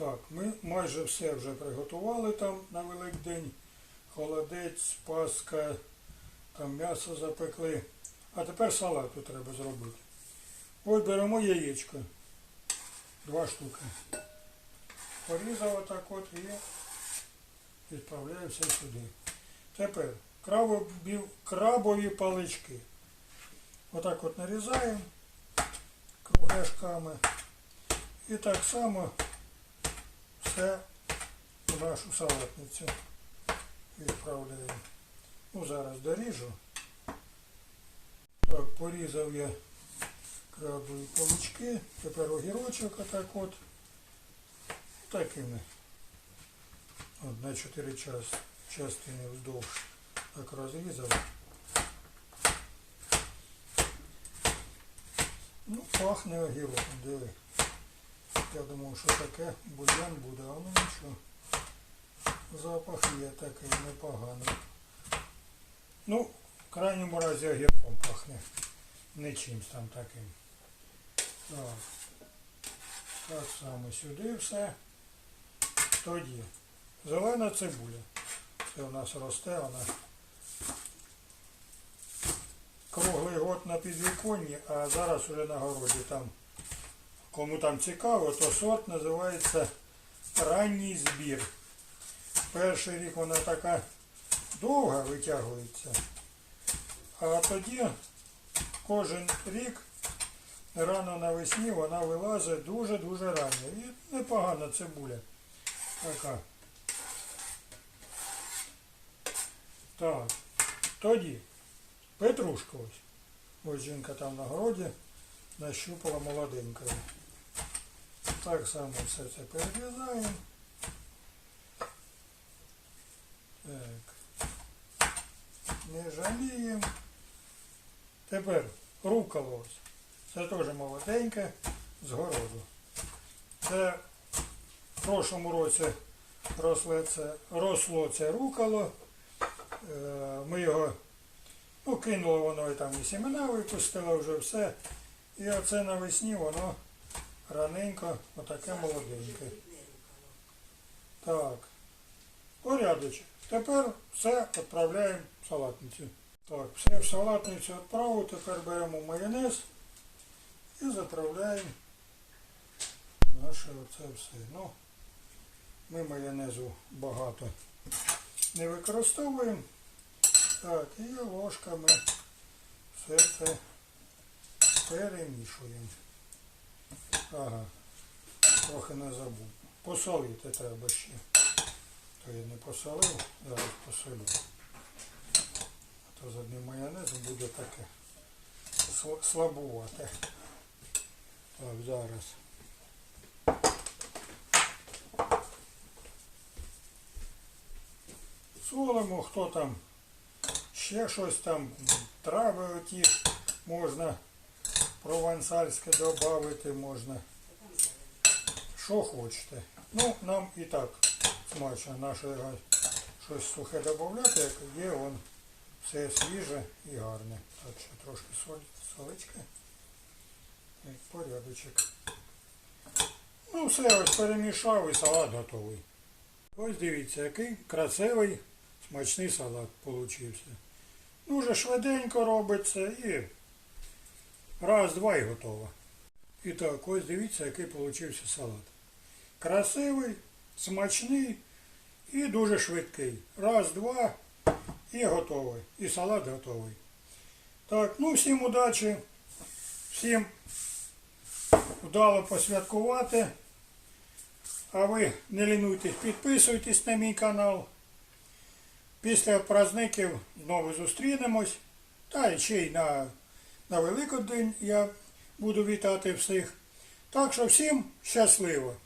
Так, ми майже все вже приготували там на Великдень. Холодець, паска, там м'ясо запекли. А тепер салату треба зробити. Ось беремо яєчко. Два штуки. Порізав отак от і відправляю все сюди. Тепер крабові, крабові палички. Отак от нарізаємо кругляшками. І так само все в нашу салатницю відправляємо. Ну, зараз доріжу. Так, порізав я крабові палички. Тепер огірочок отак от. Такими. От на 4 час, частини вздовж так розрізав. Ну, пахне огірком, диви. Я думав, що таке бульйон буде, а воно нічого. Запах є такий непоганий. Ну, в крайньому разі огірком пахне. Не чимсь там таким. Так. Так само сюди все. Тоді. Зелена цибуля. Це у нас росте, вона круглий год на підвіконні, а зараз уже на городі там. Кому там цікаво, то сорт називається ранній збір. Перший рік вона така довга витягується, а тоді кожен рік рано навесні вона вилазить дуже-дуже рано. І непогана цибуля. Така. Так. Тоді петрушка ось. Ось жінка там на городі нащупала молоденькою. Так само все це перерізаємо. Так. Не жаліємо. Тепер ось. Це теж молоденьке з городу. Це в прошлому році росло це, росло це руколо. Е, Ми його ну, кинуло воно і там і семена випустило вже все. І оце навесні воно раненько, отаке молоденьке. Так. Порядочок. Тепер все відправляємо в салатницю. Так, все в салатницю відправив, тепер беремо майонез і заправляємо наше оце все. Ну, ми майонезу багато не використовуємо. Так, і ложками все це перемішуємо. Ага, трохи не забув. Посолити треба ще. То я не посолив, зараз посолю. А то з одним майонезом буде таке слабувати. Так, зараз. Солимо, хто там ще щось там, трави оті можна провансальське додати можна. Що хочете. Ну, нам і так смачно наше щось сухе додати, як є, вон все свіже і гарне. Так що трошки соль, солички. Порядочок. Ну, все ось перемішав і салат готовий. Ось дивіться, який красивий смачний салат получився. Дуже швиденько робиться і раз, два і готово. І так, ось дивіться, який получився салат. Красивий, смачний і дуже швидкий. Раз, два і готовий. І салат готовий. Так, ну всім удачі, всім вдало посвяткувати. А ви не лінуйтесь, підписуйтесь на мій канал. Після праздників знову зустрінемось. Та ще й на, на Великодень я буду вітати всіх. Так що всім щасливо!